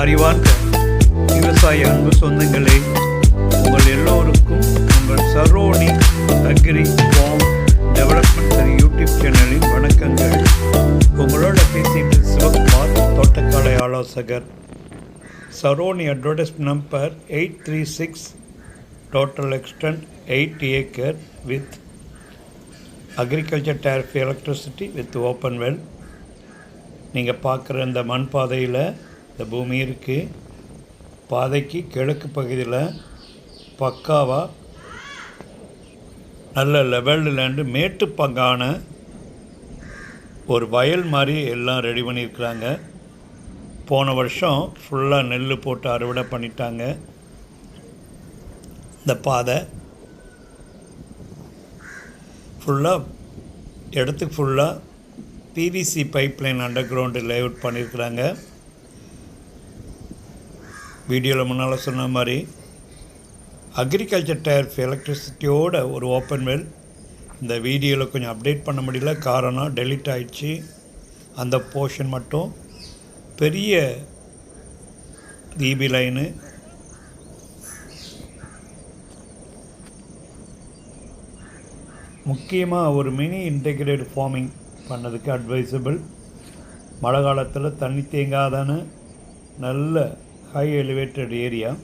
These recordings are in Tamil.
அறிவார்ந்த விவசாய அன்பு சொந்தங்களே உங்கள் எல்லோருக்கும் உங்கள் Saroni agri farm development YouTube சேனலின் வணக்கங்கள். உங்களோட பேசிட்டு சிவகுமார் தோட்டக்கலை ஆலோசகர். Saroni advertise number eight three six total extent eight acre with agriculture tariff electricity with open well. நீங்கள் பார்க்குற இந்த மண் பாதையில் இந்த பூமி இருக்குது பாதைக்கு கிழக்கு பகுதியில் பக்காவாக நல்ல லெவல்டு லேண்டு மேட்டு பங்கான ஒரு வயல் மாதிரி எல்லாம் ரெடி பண்ணியிருக்கிறாங்க. போன வருஷம் ஃபுல்லாக நெல் போட்டு அறுவடை பண்ணிட்டாங்க. இந்த பாதை ஃபுல்லாக இடத்துக்கு ஃபுல்லாக PVC pipe line underground layout பண்ணியிருக்கிறாங்க. வீடியோவில் முன்னால் சொன்ன மாதிரி அக்ரிகல்ச்சர் டயர் எலக்ட்ரிசிட்டியோட ஒரு ஓப்பன் வெல் இந்த வீடியோவில் கொஞ்சம் அப்டேட் பண்ண முடியல. காரணம் டெலிட் ஆகிடுச்சு அந்த போர்ஷன் மட்டும். பெரிய ஈபி லைனு முக்கியமாக ஒரு மினி இன்டெகிரேட் ஃபார்மிங் பண்ணதுக்கு அட்வைசபிள் மழை காலத்தில் தண்ணி தேங்காதான. நல்ல high elevated area.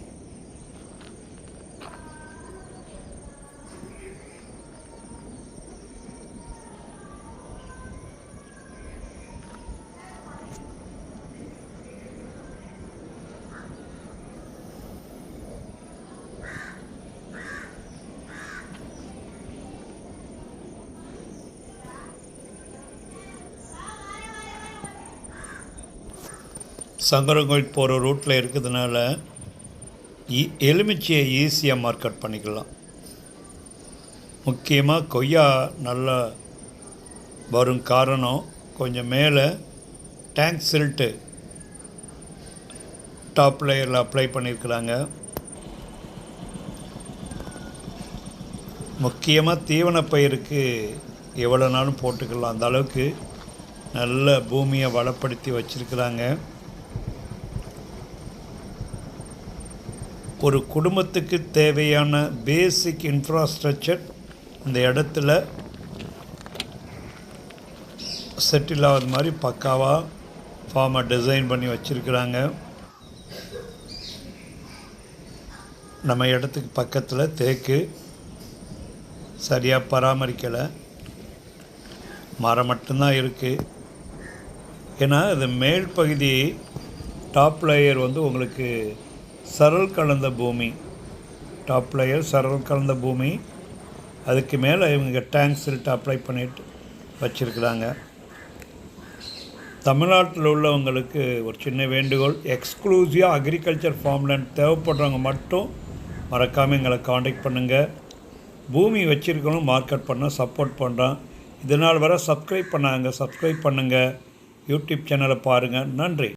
சங்கரங்கோயில் போகிற ரூட்டில் இருக்கிறதுனால இ- எலுமிச்சையை ஈஸியாக மார்க்கெட் பண்ணிக்கலாம். முக்கியமாக கொய்யா நல்லா வரும் காரணம் கொஞ்சம் மேலே tank silt top layer apply பண்ணியிருக்கிறாங்க முக்கியமாக தீவன பயிருக்கு எவ்வளோ நாளும் போட்டுக்கலாம். அந்த அளவுக்கு நல்ல பூமியை வளப்படுத்தி வச்சிருக்கிறாங்க. ஒரு குடும்பத்துக்கு தேவையான பேசிக் இன்ஃப்ராஸ்ட்ரக்சர் இந்த இடத்துல செட்டில் ஆகாத மாதிரி பக்காவாக ஃபார்மை டிசைன் பண்ணி வச்சுருக்குறாங்க. நம்ம இடத்துக்கு பக்கத்தில் தேக்கு சரியாக பராமரிக்கலை. மரம் மட்டும்தான் இருக்குது ஏன்னா இது மேல் பகுதி டாப் லேயர் வந்து உங்களுக்கு சரல் கலந்த பூமி. டாப் லேயர் சரல் கலந்த பூமி. அதுக்கு மேலே இவங்க டேங்க் சில்ட் அப்ளை பண்ணிட்டு வச்சுருக்குறாங்க. தமிழ்நாட்டில் உள்ளவங்களுக்கு ஒரு சின்ன வேண்டுகோள் எக்ஸ்க்ளூசிவாக அக்ரிகல்ச்சர் ஃபார்ம்லேண்ட் தேவைப்படுறவங்க மட்டும் மறக்காமல் எங்களை காண்டாக்ட் பண்ணுங்கள் பூமி வச்சுருக்கணும் மார்க்கெட் பண்ண சப்போர்ட் பண்ணுறோம் இதனால் வர சப்ஸ்கிரைப் பண்ணாங்க சப்ஸ்கிரைப் பண்ணுங்கள் யூடியூப் சேனலை பாருங்கள் நன்றி.